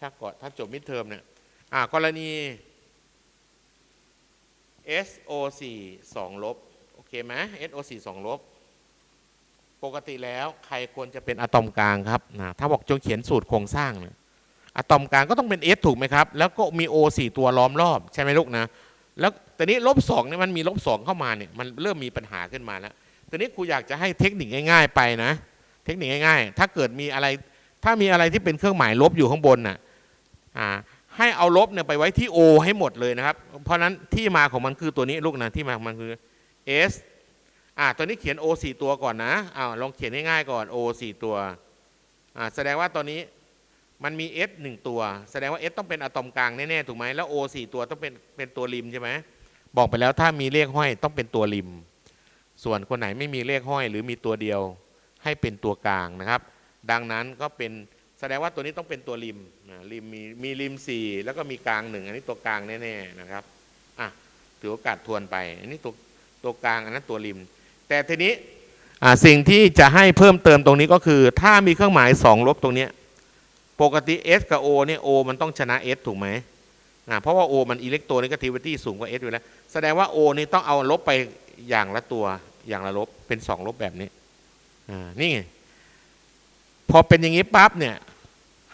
ถ้าก่อนถ้าจบมิดเทอมเนี่ยกรณี SO4 2 ลบ โอเคไหม SO4 2 ลบ ปกติแล้วใครควรจะเป็นอะตอมกลางครับนะถ้าบอกจงเขียนสูตรโครงสร้างเนี่ยอะตอมกลางก็ต้องเป็น S ถูกไหมครับ แล้วก็มี O 4 ตัวล้อมรอบ ใช่ไหมลูกนะ แล้วแต่นี้ลบสองเนี่ยมันมีลบสองเข้ามาเนี่ยมันเริ่มมีปัญหาขึ้นมาแล้วตอนนี้ครูอยากจะให้เทคนิคง่าย ๆ ไปนะ เทคนิคง่ายๆ ถ้าเกิดมีอะไร ถ้ามีอะไรที่เป็นเครื่องหมายลบอยู่ข้างบนน่ะ ให้เอาลบเนี่ยไปไว้ที่ O ให้หมดเลยนะครับ เพราะนั้นที่มาของมันคือตัวนี้ลูกนะที่มาของมันคือ S อ่าตัวนี้เขียน O 4 ตัวก่อนนะอ้าวลองเขียนง่ายๆก่อน O 4 ตัวอ่าแสดงว่าตอนนี้มันมี S 1 ตัว แสดงว่า S ต้องเป็นอะตอมกลางแน่ๆถูกไหมแล้ว O 4 ตัวต้องเป็นเป็นตัวริมใช่ไหมบอกไปแล้วถ้ามีเลขห้อยต้องเป็นตัวริม ส่วนคนไหนไม่มีเลขห้อย หรือมีตัวเดียวให้เป็นตัวกลางนะครับ ดังนั้นก็เป็น แสดงว่าตัวนี้ต้องเป็นตัวริมนะริมมีมีริมสี่แล้วก็มีกลางหนึ่งอันนี้ตัวกลางแน่ๆนะครับอะถือโอกาสทวนไป อันนี้ตัวตัวกลางอันนั้นตัวริม แต่ทีนี้อ่าสิ่งที่จะให้เพิ่มเติมตรงนี้ก็คือ ถ้ามีเครื่องหมาย2ลบตรงเนี้ยปกติ S กับ O เนี่ย O มันต้องชนะ S ถูกไหมอ่าเพราะว่า O มันอิเล็กโทรนิกติวิตี้สูงกว่า S อยู่แล้ว แสดงว่า O นี่ต้องเอาลบไปอย่างละตัวอย่างละลบเป็น 2 ลบแบบนี้อ่านี่ไงพอเป็นอย่างนี้ปั๊บเนี่ย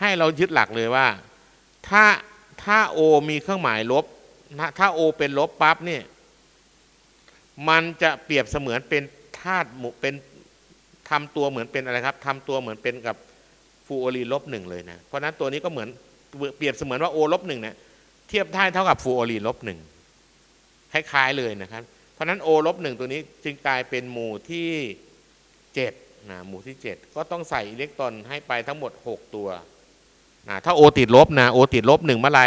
ให้เรายึดหลักเลยว่า ถ้าถ้า O มีเครื่องหมายลบนะถ้า O เป็นลบปั๊บเนี่ยมันจะเปรียบเสมือนเป็นธาตุหมูเป็นทำตัวเหมือนเป็นอะไรครับทำตัวเหมือนเป็นกับฟูโอรีนลบหนึ่งเลยนะ เพราะนั้นตัวนี้ก็เหมือนเปรียบเสมือนว่าโอลบหนึ่งเนี่ยเทียบได้เท่ากับฟูโอรีนลบหนึ่งคล้ายๆเลยนะครับ เพราะฉะนั้นโอลบหนึ่งตัวนี้จึงกลายเป็นหมู่ที่เจ็ดนะหมู่ที่เจ็ดก็ต้องใส่อิเล็กตรอนให้ไปทั้งหมดหกตัว นะถ้าโอติดลบนะโอติดลบหนึ่งเมื่อไร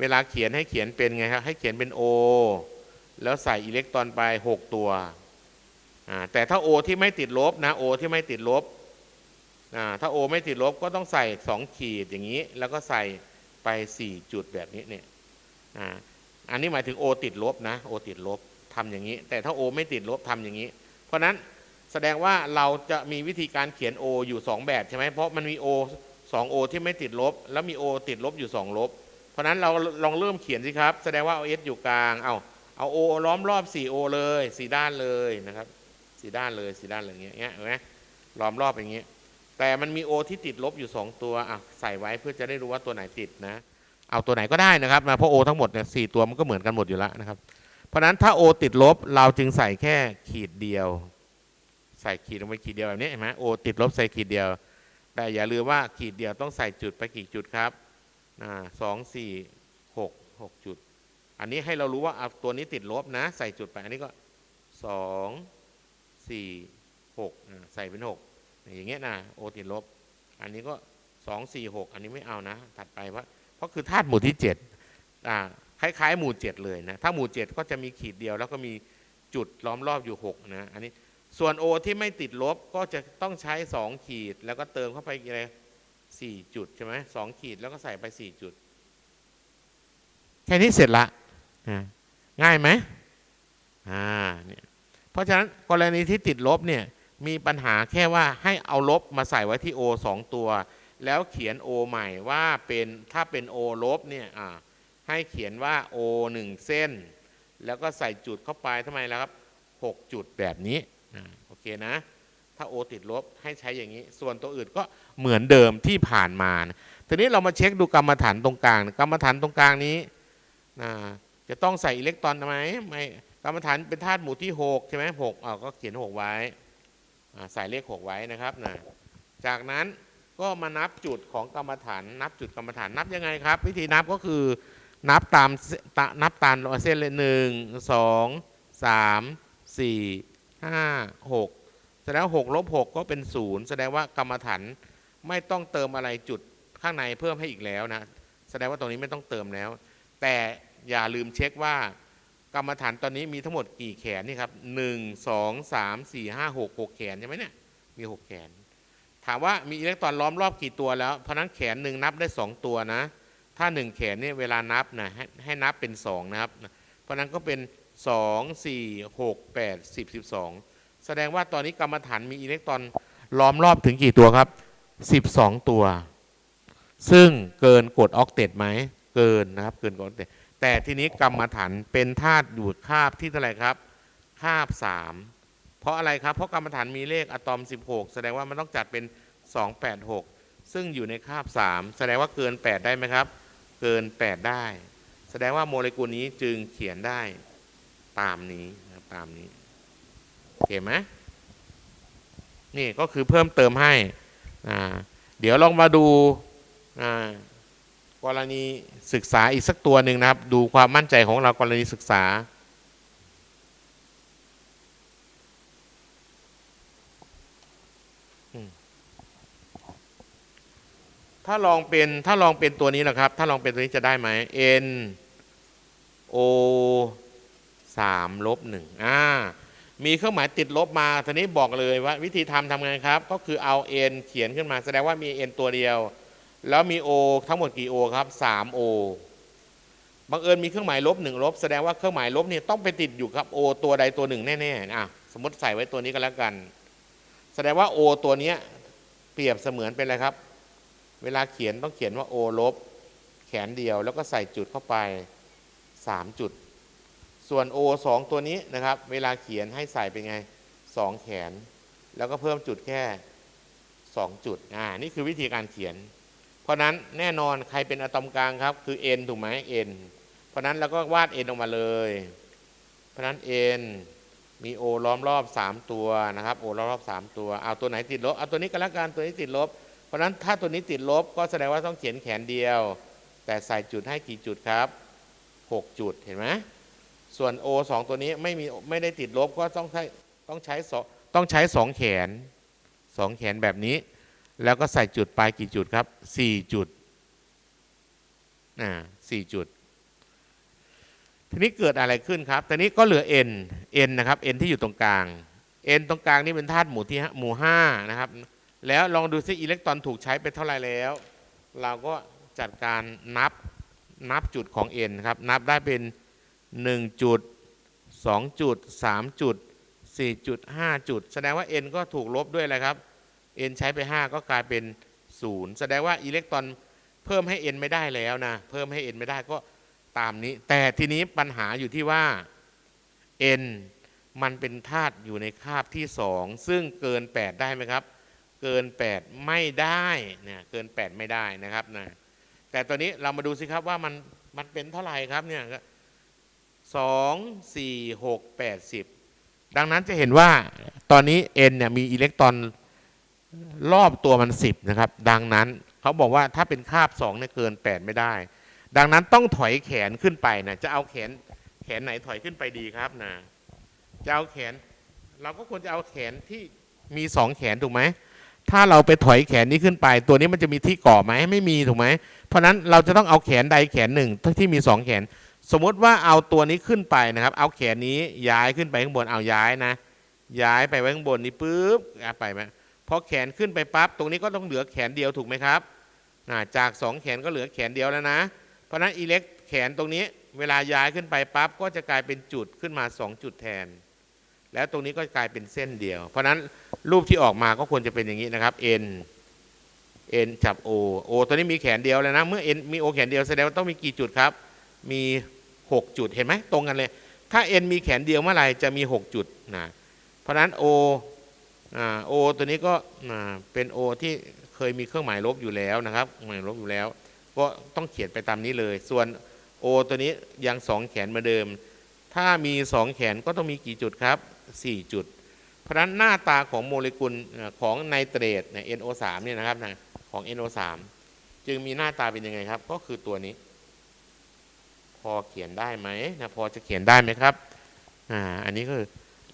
เวลาเขียนให้เขียนเป็นไงครับให้เขียนเป็นโอแล้วใส่อิเล็กตรอนไป 6 ตัว แต่ถ้า O ที่ไม่ติดลบนะ O ที่ไม่ติดลบ ถ้า O ไม่ติดลบก็ต้องใส่ 2 ขีดอย่างนี้ แล้วก็ใส่ไป 4 จุดแบบนี้เนี่ยอ,อันนี้หมายถึง O ติดลบนะ O ติดลบทำอย่างนี้ แต่ถ้า O ไม่ติดลบทำอย่างนี้ เพราะฉะนั้นแสดงว่าเราจะมีวิธีการเขียน O อยู่ 2 แบบใช่ไหมเพราะมันมี O 2 O ที่ไม่ติดลบ แล้วมี O ติดลบอยู่ 2 ลบ เพราะนั้นเราลองเริ่มเขียนสิครับ แสดงว่าเอา S อยู่กลาง เอาเอาโอล้อมรอบ4โอเลยสี่ด้านเลยนะครับสี่ด้านเลยสี่ด้านเลยอย่างเงี้ยเห็นไหมล้อมรอบอย่างเงี้ยแต่มันมีโอที่ติดลบอยู่ 2 ตัวอะใส่ไว้เพื่อจะได้รู้ว่าตัวไหนติดนะ เอาตัวไหนก็ได้นะครับนะเพราะโอทั้งหมดเนี่ยสตัวมันก็เหมือนกันหมดอยู่แล้วนะครับ เพราะฉะนั้นถ้าโอติดลบเราจึงใส่แค่ขีดเดียว ใส่ขีดลงไปขีดเดียวแบบนี้เห็นไหมโอติดลบใส่ขีดเดียว แต่อย่าลืมว่าขีดเดียวต้องใส่จุดไปกี่จุดครับสองสี่หกหกจุด อันนี้ให้เรารู้ว่าเอาตัวนี้ติดลบนะ ใส่จุดไป อันนี้ก็สองสี่หกใส่เป็นหกอย่างเงี้ยนะโอติดลบ อันนี้ก็สองสี่หกอันนี้ไม่เอานะ ถัดไปเพราะเพราะคือธาตุหมู่ที่เจ็ดคล้ายๆ หมู่เจ็ดเลยนะ ถ้าหมู่เจ็ดก็จะมีขีดเดียวแล้วก็มีจุดล้อมรอบอยู่หกนะ อันนี้ ส่วนโอที่ไม่ติดลบก็จะต้องใช้สองขีด แล้วก็เติมเข้าไปอะไรสี่จุดใช่ไหมสองขีดแล้วก็ใส่ไปสี่จุด แค่นี้เสร็จละง่ายไหมอ่าเนี่ยเพราะฉะนั้นกรณีที่ติดลบเนี่ยมีปัญหาแค่ว่าให้เอาลบมาใส่ไว้ที่ O 2 ตัว แล้วเขียน O ใหม่ว่าเป็นถ้าเป็น O ลบเนี่ยอ่าให้เขียนว่า O 1 เส้น แล้วก็ใส่จุดเข้าไปทำไมล่ะครับ 6 จุดแบบนี้ โอเคนะ ถ้า O ติดลบให้ใช้อย่างนี้ ส่วนตัวอื่นก็เหมือนเดิมที่ผ่านมานะทีนี้เรามาเช็คดูกรรมฐานตรงกลางกรรมฐานตรงกลางนี้อ่าจะต้องใส่อิเล็กตรอนไหมไม่กรรมฐานเป็นธาตุหมู่ที่ 6 ใช่ไหมหกอ่าก็เขียน 6 ไว้ใส่เลข 6 ไว้นะครับนะจากนั้นก็มานับจุดของกรรมฐาน นับจุดกรรมฐานนับยังไงครับ วิธีนับก็คือนับตามนับตามเส้นเลยหนึ่งสองสามสี่ ห้าหกแสดงว่าหกลบหกก็เป็นศูนย์แสดงว่ากรรมฐานไม่ต้องเติมอะไรจุดข้างในเพิ่มให้อีกแล้วนะแสดงว่าตรงนี้ไม่ต้องเติมแล้ว แต่อย่าลืมเช็คว่ากรรมฐานตอนนี้มีทั้งหมดกี่แขนนี่ครับหนึ่งสองสามสี่ห้าหกหกแขนใช่ไหมเนี่ยมีหกแขน ถามว่ามีอิเล็กตรอนล้อมรอบกี่ตัวแล้วเพราะนั้นแขนหนึ่งนับได้สองตัวนะ ถ้าหนึ่งแขนเนี่ยเวลานับนะให้ให้นับเป็นสองนะครับ เพราะนั้นก็เป็น สองสี่หกแปดสิบสิบสองแสดงว่าตอนนี้กรรมฐานมีอิเล็กตรอนล้อมรอบถึงกี่ตัวครับสิบสองตัว ซึ่งเกินกฎออกเตตไหมเกินนะครับ เกินกฎออกเตตแต่ทีนี้กรรมฐานเป็นธาตุดูดคาบที่เท่าไหร่ครับคาบสามเพราะอะไรครับ เพราะกรรมฐานมีเลขอะตอม 16 แสดงว่ามันต้องจัดเป็น 286 ซึ่งอยู่ในคาบ 3 แสดงว่าเกิน 8 ได้ไหมครับ เกิน 8 ได้ แสดงว่าโมเลกุลนี้จึงเขียนได้ ตามนี้นะครับตามนี้โอเคไหมนี่ก็คือเพิ่มเติมให้อ่าเดี๋ยวลองมาดูอ่ากรณีศึกษาอีกสักตัวหนึ่งนะครับ ดูความมั่นใจของเรากรณีศึกษาถ้าลองเป็นถ้าลองเป็นตัวนี้นะครับ ถ้าลองเป็นตัวนี้จะได้ไหม n o สามลบหนึ่งอ่ามีเครื่องหมายติดลบมาทีนี้บอกเลยว่า วิธีทำทำไงครับ ก็คือเอา n เขียนขึ้นมา แสดงว่ามี n ตัวเดียว แล้วมี o ทั้งหมดกี่ o ครับ 3 o บังเอิญมีเครื่องหมายลบหนึ่งลบแสดงว่าเครื่องหมายลบเนี่ยต้องไปติดอยู่ครับ o ตัวใดตัวหนึ่งแน่ๆอะสมมติใส่ไว้ตัวนี้ก็แล้วกัน แสดงว่า o ตัวเนี้ยเปรียบเสมือนเป็นอะไรครับ เวลาเขียนต้องเขียนว่า o ลบแขนเดียวแล้วก็ใส่จุดเข้าไป 3 จุด ส่วน o 2 ตัวนี้นะครับ เวลาเขียนให้ใส่เป็นไง 2 แขน แล้วก็เพิ่มจุดแค่ 2 จุดอ่านี่คือวิธีการเขียน เพราะนั้นแน่นอนใครเป็นอะตอมกลางครับ คือ n ถูกไหม n เพราะนั้นเราก็วาด n ออกมาเลย เพราะนั้น n มี o ล้อมรอบ 3 ตัวนะครับ o ล้อมรอบ 3 ตัวเอาตัวไหนติดลบเอาตัวนี้ก็แล้วกันตัวนี้ติดลบ เพราะฉะนั้นถ้าตัวนี้ติดลบก็แสดงว่าต้องเขียนแขนเดียว แต่ใส่จุดให้กี่จุดครับ 6 จุดเห็นไหม ส่วน O 2 ตัวนี้ไม่มีไม่ได้ติดลบก็ต้องใช้ต้องใช้สองต้องใช้2แขน2แขนแบบนี้ แล้วก็ใส่จุดไปกี่จุดครับ4จุดอ่า4จุด ทีนี้เกิดอะไรขึ้นครับตอนนี้ก็เหลือ n n นะครับ n ที่อยู่ตรงกลาง n ตรงกลางนี่เป็นธาตุหมู่ที่ห้าหมู่ห้านะครับ แล้วลองดูซิอิเล็กตรอนถูกใช้ไปเท่าไหร่แล้ว เราก็จัดการนับนับจุดของ n ครับ นับได้เป็น 1 จุด 2 จุด 3 จุด 4 จุด 5 จุด แสดงว่า n ก็ถูกลบด้วยอะไรครับ n ใช้ไป 5 ก็กลายเป็น 0 แสดงว่าอิเล็กตรอนเพิ่มให้ n ไม่ได้แล้วนะ เพิ่มให้ n ไม่ได้ก็ตามนี้ แต่ทีนี้ปัญหาอยู่ที่ว่า n มันเป็นธาตุอยู่ในคาบที่ 2 ซึ่งเกิน 8 ได้ไหมครับ เกิน 8 ไม่ได้เนี่ยเกิน 8 ไม่ได้นะครับนะแต่ตัวนี้เรามาดูสิครับว่ามันมันเป็นเท่าไหร่ครับเนี่ย สองสี่หกแปดสิบดังนั้นจะเห็นว่าตอนนี้ n เนี่ยมีอิเล็กตรอนรอบตัวมัน 10 นะครับ ดังนั้นเขาบอกว่าถ้าเป็นคาบ2เนี่ยเกิน 8 ไม่ได้ ดังนั้นต้องถอยแขนขึ้นไปนะจะเอาแขนแขนไหนถอยขึ้นไปดีครับนะจะเอาแขน เราก็ควรจะเอาแขนที่มีสองแขนถูกไหมถ้าเราไปถอยแขนนี้ขึ้นไป ตัวนี้มันจะมีที่เกาะไหมไม่มีถูกไหมเพราะฉะนั้นเราจะต้องเอาแขนใดแขนหนึ่งที่มีสองแขน สมมติว่าเอาตัวนี้ขึ้นไปนะครับ เอาแขนนี้ย้ายขึ้นไปข้างบนเอาย้ายนะ ย้ายไปไว้ข้างบนนี้ปุ๊บอไปไหมพอแขนขึ้นไปปั๊บตรงนี้ก็ต้องเหลือแขนเดียวถูกไหมครับาจากสองแขนก็เหลือแขนเดียวแล้วนะ เพราะนั้นอิเล็กแขนตรงนี้เวลาย้ายขึ้นไปปั๊บก็จะกลายเป็นจุดขึ้นมาสองจุดแทน แล้วตรงนี้ก็กลายเป็นเส้นเดียว เพราะนั้นรูปที่ออกมาก็ควรจะเป็นอย่างนี้นะครับ n n จับ o o ตัวนี้มีแขนเดียวเลยนะ เมื่อ n มี o แขนเดียวแสดงว่าต้องมีกี่จุดครับ มี 6 จุดเห็นไหมตรงกันเลย ถ้า n มีแขนเดียวเมื่อไหร่จะมี 6 จุดนะเพราะฉะนั้น o อ่า o ตัวนี้ก็เป็น o ที่เคยมีเครื่องหมายลบอยู่แล้วนะครับหมายลบอยู่แล้ว ก็ต้องเขียนไปตามนี้เลย ส่วน o ตัวนี้ยังสองแขนเหมือนเดิม ถ้ามี2แขนก็ต้องมีกี่จุดครับ 4 จุด เพราะฉะนั้นหน้าตาของโมเลกุลของไนเตรตเนี่ย NO3 เนี่ยนะครับนะของ NO3 จึงมีหน้าตาเป็นยังไงครับ ก็คือตัวนี้ อเขียนได้ไหมนะพอจะเขียนได้ไหมครับอ่าอันนี้คือ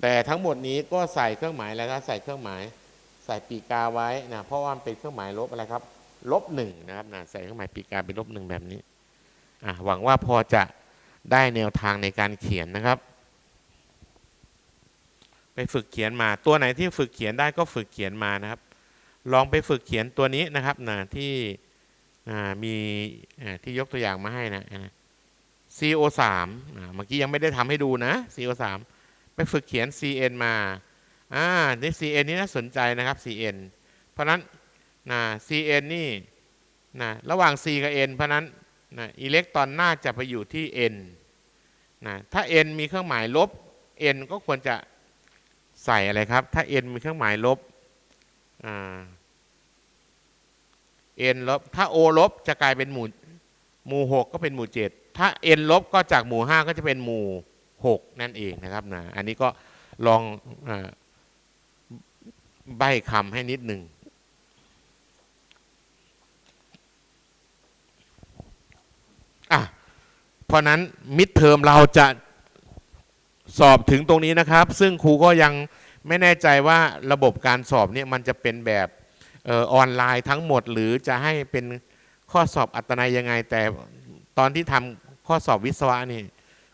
แต่ทั้งหมดนี้ก็ใส่เครื่องหมายแล้วก็ใส่เครื่องหมาย ใส่ปีกาไว้นะเพราะว่ามันเป็นเครื่องหมายลบอะไรครับลบหนึ่งนะครับนะใส่เครื่องหมายปีกาเป็นลบหนึ่งแบบนี้อ่าหวังว่าพอจะได้แนวทางในการเขียนนะครับ ไปฝึกเขียนมาตัวไหนที่ฝึกเขียนได้ก็ฝึกเขียนมานะครับ ลองไปฝึกเขียนตัวนี้นะครับนะที่อ่ามีอ่าที่ยกตัวอย่างมาให้นะ CO3 เมื่อกี้ยังไม่ได้ทำให้ดูนะ CO3 ไปฝึกเขียน CN มาอ่านี่ CN นี่น่าสนใจนะครับ CN เพราะฉะนั้นนะ CN นี่นะระหว่าง C กับ N เพราะนั้นนะอิเล็กตรอนน่าจะไปอยู่ที่ N นะถ้า N มีเครื่องหมายลบ N ก็ควรจะใส่อะไรครับ ถ้า N มีเครื่องหมายลบอ่า N ลบ ถ้า O ลบจะกลายเป็นหมู่ หมู่หกก็เป็นหมู่เจ็ดถ้า N ลบก็จากหมู่ห้าก็จะเป็นหมู่หกนั่นเองนะครับนะอันนี้ก็ลองอใบคำให้นิดหนึ่งอะเพราะนั้นมิดเทอมเราจะสอบถึงตรงนี้นะครับ ซึ่งครูก็ยังไม่แน่ใจว่าระบบการสอบเนี่ยมันจะเป็นแบบออนไลน์ทั้งหมดหรือจะให้เป็น ข้อสอบอัตนัยยังไง แต่ตอนที่ทำข้อสอบวิศวะนี่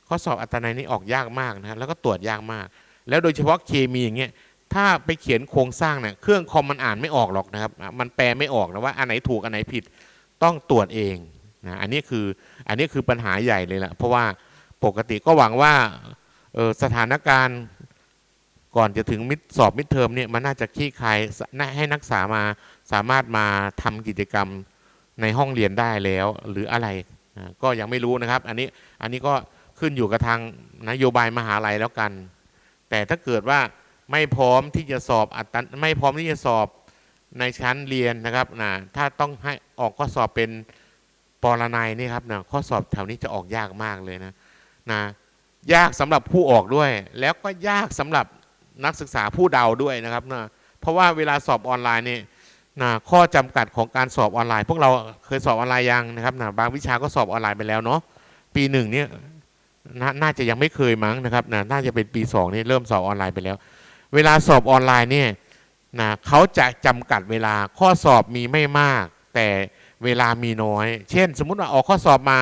ข้อสอบอัตนัยนี่ออกยากมากนะแล้วก็ตรวจยากมาก แล้วโดยเฉพาะเคมีอย่างเงี้ยถ้าไปเขียนโครงสร้างเนี่ยเครื่องคอมมันอ่านไม่ออกหรอกนะครับ มันแปลไม่ออกนะว่าอันไหนถูกอันไหนผิดต้องตรวจเองนะอันนี้คืออันนี้คือปัญหาใหญ่เลยละเพราะว่าปกติก็หวังว่าออสถานการณ์ก่อนจะถึงมิดสอบมิดเทอมเนี่ยมันน่าจะคลี่คลายให้นักศึกษามาสามารถมาทำกิจกรรม ในห้องเรียนได้แล้วหรืออะไรก็ยังไม่รู้นะครับ อันนี้อันนี้ก็ขึ้นอยู่กับทางนโยบายมหาลัยแล้วกัน แต่ถ้าเกิดว่าไม่พร้อมที่จะสอบอัตไม่พร้อมที่จะสอบในชั้นเรียนนะครับนะถ้าต้องให้ออกข้อสอบเป็นปรนัยนี่ครับนะข้อสอบแถวนี้จะออกยากมากเลยนะนะยากสำหรับผู้ออกด้วย แล้วก็ยากสำหรับนักศึกษาผู้เดาด้วยนะครับนะเพราะว่าเวลาสอบออนไลน์นี่ นะข้อจำกัดของการสอบออนไลน์ พวกเราเคยสอบออนไลน์ยังนะครับนะบางวิชาก็สอบออนไลน์ไปแล้วเนาะปีหนึ่งเนี่ยนน่าจะยังไม่เคยมั้งนะครับนะน่าจะเป็นปีสองนี่เริ่มสอบออนไลน์ไปแล้ว เวลาสอบออนไลน์เนี่ยนะเขาจะจำกัดเวลาข้อสอบมีไม่มาก แต่เวลามีน้อย เช่น สมมุติว่าออกข้อสอบมา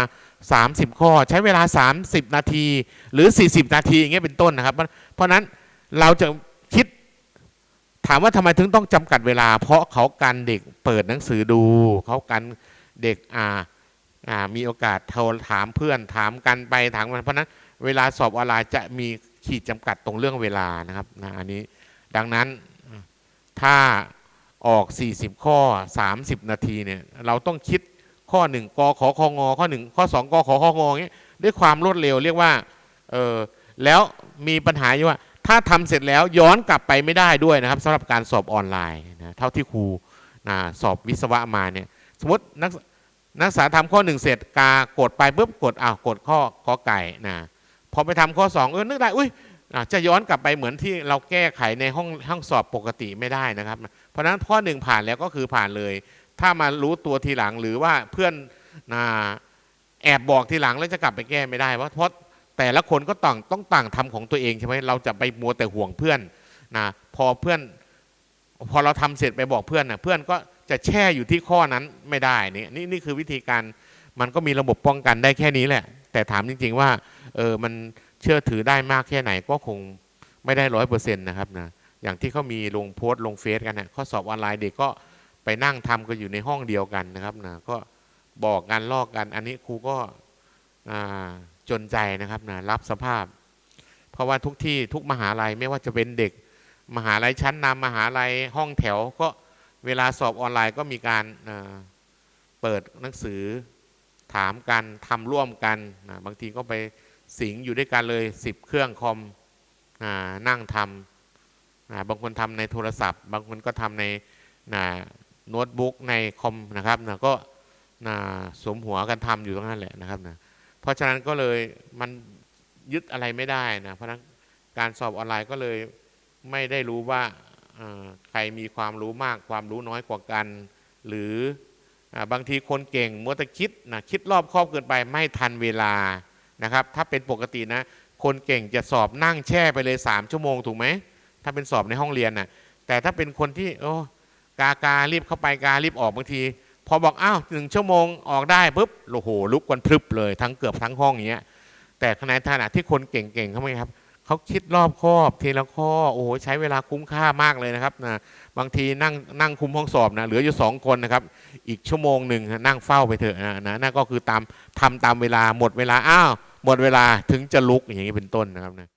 30 ข้อ ใช้เวลา 30 นาที หรือ 40 นาทีอย่างเงี้ยเป็นต้นนะครับ เพราะนั้นเราจะ ถามว่าทำไมถึงต้องจำกัดเวลา เพราะเขากันเด็กเปิดหนังสือดู เขากันเด็กอ่าอ่ามีโอกาสโทรถามเพื่อนถามกันไปถามกันเพราะนั้นเวลาสอบออนไลน์จะมีขีดจำกัดตรงเรื่องเวลานะครับนะอันนี้ดังนั้นถ้าออก 40 ข้อ 30 นาทีเนี่ยเราต้องคิดข้อ 1กขอคองอข้อ 1 ข้อ 2กขอคองอย่างเงี้ยด้วยความรวดเร็วเรียกว่าเออแล้วมีปัญหาอยู่ว่า ถ้าทำเสร็จแล้วย้อนกลับไปไม่ได้ด้วยนะครับสำหรับการสอบออนไลน์นะเท่าที่ครูนะสอบวิศวะมาเนี่ยสมมตินักนักศึกษาทำข้อหนึ่งเสร็จกากดไปปุ๊บกดอ้าวกดข้อกอไก่นะพอไปทำข้อสองเออนึกได้อุ้ยจะย้อนกลับไปเหมือนที่เราแก้ไขในห้องห้องสอบปกติไม่ได้นะครับ เพราะฉะนั้นข้อหนึ่งผ่านแล้วก็คือผ่านเลย ถ้ามารู้ตัวทีหลังหรือว่าเพื่อนนะแอบบอกทีหลังแล้วจะกลับไปแก้ไม่ได้เพราะเพราะ แต่ละคนก็ต่างต้องต่างทำของตัวเองใช่ไหมเราจะไปมัวแต่ห่วงเพื่อนนะพอเพื่อนพอเราทำเสร็จไปบอกเพื่อนนะเพื่อนก็จะแช่อยู่ที่ข้อนั้นไม่ได้นี่นี่นี่คือวิธีการมันก็มีระบบป้องกันได้แค่นี้แหละ แต่ถามจริง ๆ ว่าเออมันเชื่อถือได้มากแค่ไหนก็คงไม่ได้ร้อยเปอร์เซ็นต์นะครับนะอย่างที่เขามีลงโพสต์ลงเฟซกันนะข้อสอบออนไลน์เด็กก็ไปนั่งทำกันอยู่ในห้องเดียวกันนะครับนะก็บอกกันลอกกันอันนี้ครูก็อ่า จนใจนะครับนะรับสภาพ เพราะว่าทุกที่ทุกมหาลัยไม่ว่าจะเป็นเด็ก มหาลัยชั้นนำมหาลัยห้องแถวก็เวลาสอบออนไลน์ก็มีการเอ่อเปิดหนังสือถามกันทำร่วมกันนะบางทีก็ไปสิงอยู่ด้วยกันเลยสิบเครื่องคอมอนั่งทำาบางคนทำในโทรศัพท์ บางคนก็ทำในนะโน้ตบุ๊กในคอมนะครับนะก็นะสมหัวกันทำอยู่ตรงนั้นแหละนะครับนะ เพราะฉะนั้นก็เลยมันยึดอะไรไม่ได้นะเพราะนั้นการสอบออนไลน์ก็เลยไม่ได้รู้ว่าใครมีความรู้มากความรู้น้อยกว่ากัน หรืออบางทีคนเก่งมัวแต่คิดนะคิดรอบครอบเกินไปไม่ทันเวลานะครับ ถ้าเป็นปกตินะ คนเก่งจะสอบนั่งแช่ไปเลย 3 ชั่วโมงถูกไหมถ้าเป็นสอบในห้องเรียนนะแต่ถ้าเป็นคนที่โอ้กาการีบเข้าไปการีบออกบางที พอบอกอ้าวหนึ่งชั่วโมงออกได้ปุ๊บโอ้โหลุกกันพรึบเลยทั้งเกือบทั้งห้องอย่างเงี้ยแต่ขณะขณะที่คนเก่งๆเขาไหมครับเขาคิดรอบคอบทีละข้อโอ้โหใช้เวลาคุ้มค่ามากเลยนะครับนะบางทีนั่งนั่งคุมห้องสอบนะเหลืออยู่สองคนนะครับ อีกชั่วโมงหนึ่งนั่งเฝ้าไปเถอะนะนะนั่นก็คือตามทำตามเวลาหมดเวลาอ้าวหมดเวลาถึงจะลุกอย่างนี้เป็นต้นนะครับนะ